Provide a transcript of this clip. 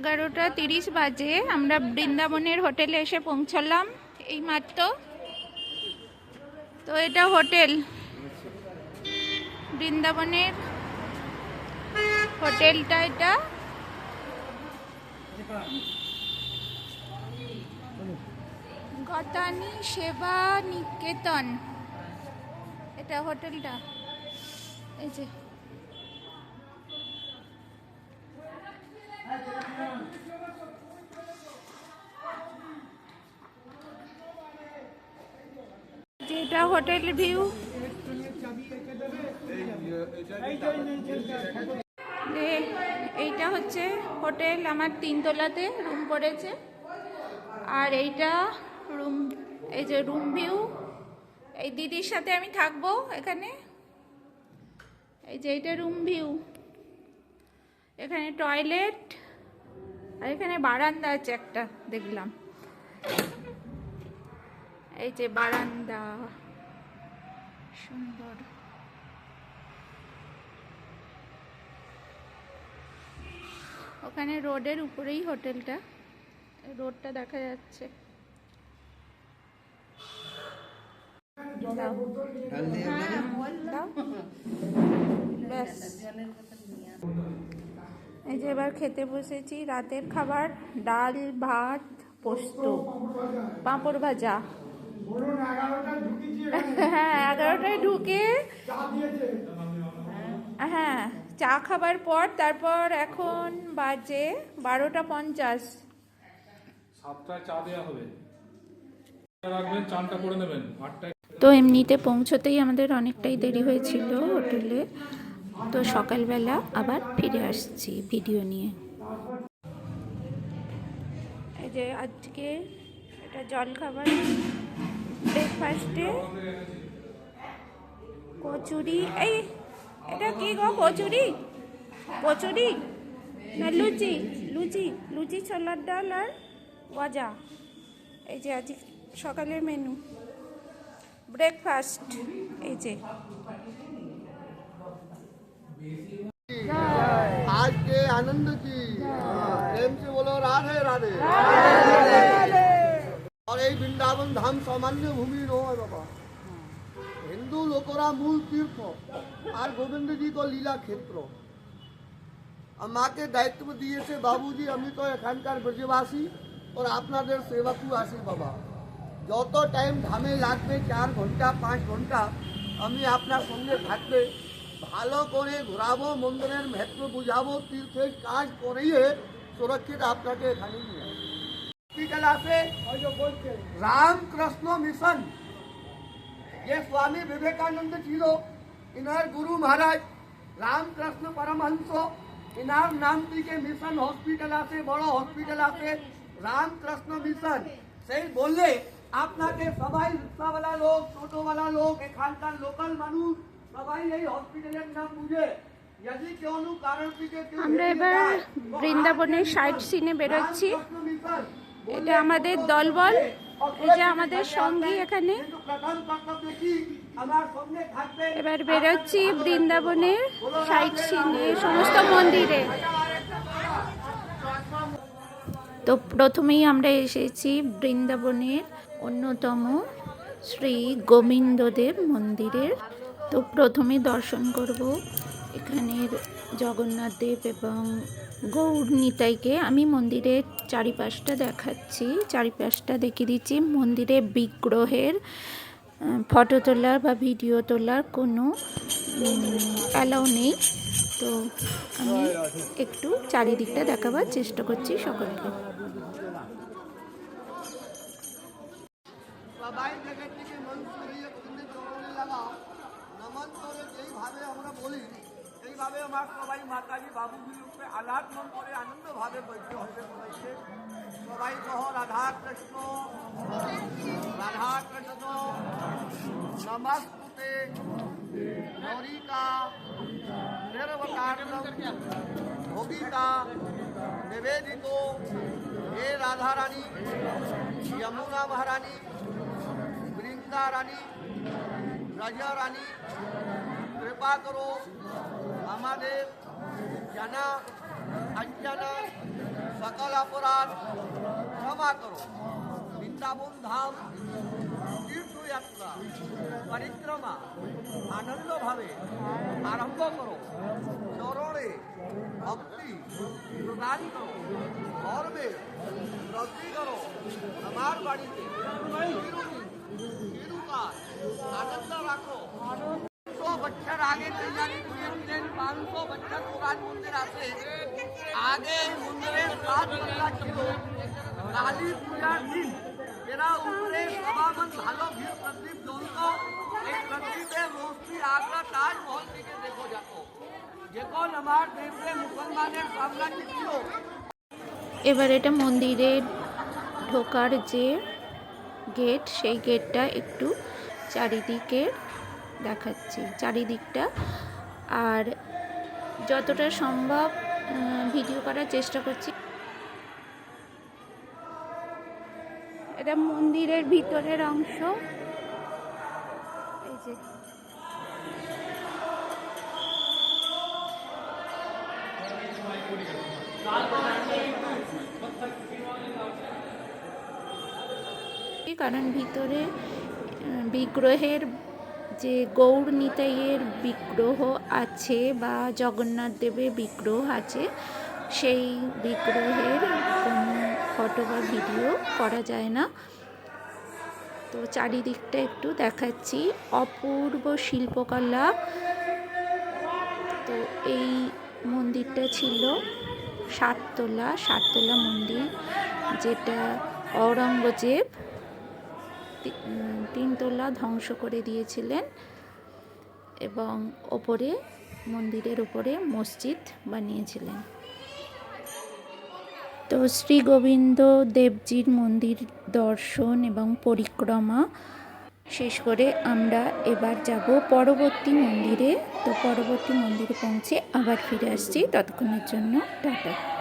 এগারোটা তিরিশ বাজে, আমরা বৃন্দাবনের হোটেলে এসে পৌঁছালাম এই মাত্র তো এটা হোটেল। বৃন্দাবনের হোটেলটা এটা। গতানি সেবা নিকেতন। এটা হোটেলটা। এই যে। যেটা হোটেল ভিউ। এইটা হচ্ছে হোটেল, আমার তিনতলাতে রুম পড়েছে। আর এইটা রুম, এই যে রুম ভিউ। এই দিদির সাথে আমি থাকব এখানে। এই যে এইটা রুম ভিউ। এখানে টয়লেট, আর এখানে বারান্দা আছে একটা, দেখলাম। এই যে বারান্দা। সুন্দর। ওখানে রোডের উপরেই হোটেলটা। রোডটা দেখা যাচ্ছে। হ্যাঁ। এই যে এবার খেতে বসেছি। রাতের খাবার, ডাল, ভাত, পোস্ত, পাঁপড় ভাজা। হ্যাঁ এগারোটায় ঢুকে। হ্যাঁ চা খাবার পর তারপর এখন বাজে বারোটা পঞ্চাশ। সাতটায় চা দেওয়া হবে। রাখবেন চানটা করে নেবেন। আটটায় তো এমনিতে পৌঁছতেই আমাদের অনেকটাই দেরি হয়েছিল হোটেলে। তো সকালবেলা আবার ফিরে আসছি ভিডিও নিয়ে। এই যে আজকে এটা জল খাবার ব্রেকফাস্টে কচুরি এই এটা কি গো কচুরি? কচুরি না লুচি? লুচি লুচি ছোলার ডাল আর গজা। এই যে আজ সকালের মেনু ব্রেকফাস্ট এই যে। আজকে আনন্দ কি? প্রেম বলো? রাধে রাধে। আর এই বৃন্দাবন ধাম সামান্য ভূমি নয় বাবা হিন্দু লোকরা মূল তীর্থ আর গোবিন্দজি তো লীলা ক্ষেত্র আমাকে দায়িত্ব দিয়েছে বাবুজি আমি তো এখানকার ব্রজবাসী ওর আপনাদের সেবাকু আসি বাবা যত টাইম ধামে লাগবে চার ঘণ্টা পাঁচ ঘণ্টা আমি আপনার সঙ্গে থাকবে ভালো করে ঘোরাবো মন্দিরের মহত্ব বুঝাবো তীর্থের কাজ করেই সুরক্ষিত আপনাকে এখানে নিয়ে আছে রামকৃষ্ণ মিশন। যে স্বামী বিবেকানন্দ ছিল ইনার গুরু মহারাজ রামকৃষ্ণ পরমহংস ইনার নাম থেকে মিশন হসপিটাল আছে বড় হসপিটাল আছে রামকৃষ্ণ মিশন। সেই বললে আপনাকে সবাই রিক্সাওয়ালা লোক টোটোওয়ালা লোক এখানকার লোকাল মানুষ সবাই এই হসপিটালের নাম বুঝে। আমরা এবার বৃন্দাবনের সাইড সিনে বেরোচ্ছি। এটা আমাদের দলবল এই যে আমাদের সঙ্গী এখানে। এবার বেরোচ্ছি বৃন্দাবনের সাইড সিনে সমস্ত মন্দিরে। তো প্রথমেই আমরা এসেছি বৃন্দাবনের অন্যতম শ্রী গোবিন্দদেব মন্দিরের। তো প্রথমে দর্শন করব এখানের জগন্নাথ দেব এবং গৌর নিতাইকে আমি মন্দিরের চারিপাশটা দেখাচ্ছি। চারিপাশটা দেখিয়ে দিচ্ছি। মন্দিরে বিগ্রহের ফটো তোলার বা ভিডিও তোলার কোনো অ্যালাউ নেই। তো আমি একটু চারিদিকটা দেখাবার চেষ্টা করছি সকলকে। আমরা বলি এইভাবে আমার সবাই মাতাজি বাবুজির উপরে আলাপ মন করে আনন্দভাবে বৈদ্য হতে বলেছে সবাই সহ রাধা কৃষ্ণ রাধা কৃষ্ণ নমস্তুতে গৌরিকা নির্বকারণ ভোগিকা নিবেদিত হে রাধা রানী যমুনা মহারানী বৃন্দা রানী রাজা রানী কৃপা করো আমাদের জানা অঞ্জনা সকল অপরাধ ক্ষমা করো। বৃন্দাবন ধাম, তীর্থযাত্রা, পরিক্রমা আনন্দভাবে আরম্ভ করো। চরণে ভক্তি প্রদান করো। ধর্মে বৃদ্ধি করো। আমার বাড়িতে আনন্দ রাখো। বছর আগে পাঁচশো বছর পুরান মন্দির আছে। আগে মন্দিরের সাত ছিল। কালী পূজার দিন এরা উপরে সবামন ভালো ভিড় প্রদীপ জ্বলত। এই প্রদীপের রোশনি আগ্রা তাজমহল থেকে দেখো যাকো। যখন আমার দেশে মুসলমানের সাম্রাজ্য ছিল। এবার এটা মন্দিরে ঢোকার যে গেট, সেই গেটটা একটু চারিদিকে দেখাচ্ছি চারিদিকটা। আর যতটা সম্ভব ভিডিও করার চেষ্টা করছি। এটা মন্দিরের ভিতরের অংশ। এই যে। কারণ ভিতরে বিগ্রহের যে গৌর নিতাইয়ের বিগ্রহ আছে বা জগন্নাথ দেবের বিগ্রহ আছে, সেই বিগ্রহের কোনো ফটো বা ভিডিও করা যায় না। তো চারিদিকটা একটু দেখাচ্ছি। অপূর্ব শিল্পকলা। তো এই মন্দিরটা ছিল সাততলা সাততলা মন্দির, যেটা ঔরঙ্গজেব তিনতলা ধ্বংস করে দিয়েছিলেন এবং ওপরে, মন্দিরের উপরে মসজিদ বানিয়েছিলেন। তো শ্রী গোবিন্দ দেবজির মন্দির দর্শন এবং পরিক্রমা শেষ করে আমরা এবার যাব পরবর্তী মন্দিরে। তো পরবর্তী মন্দিরে পৌঁছে আবার ফিরে আসছি। ততক্ষণের জন্য টাটা।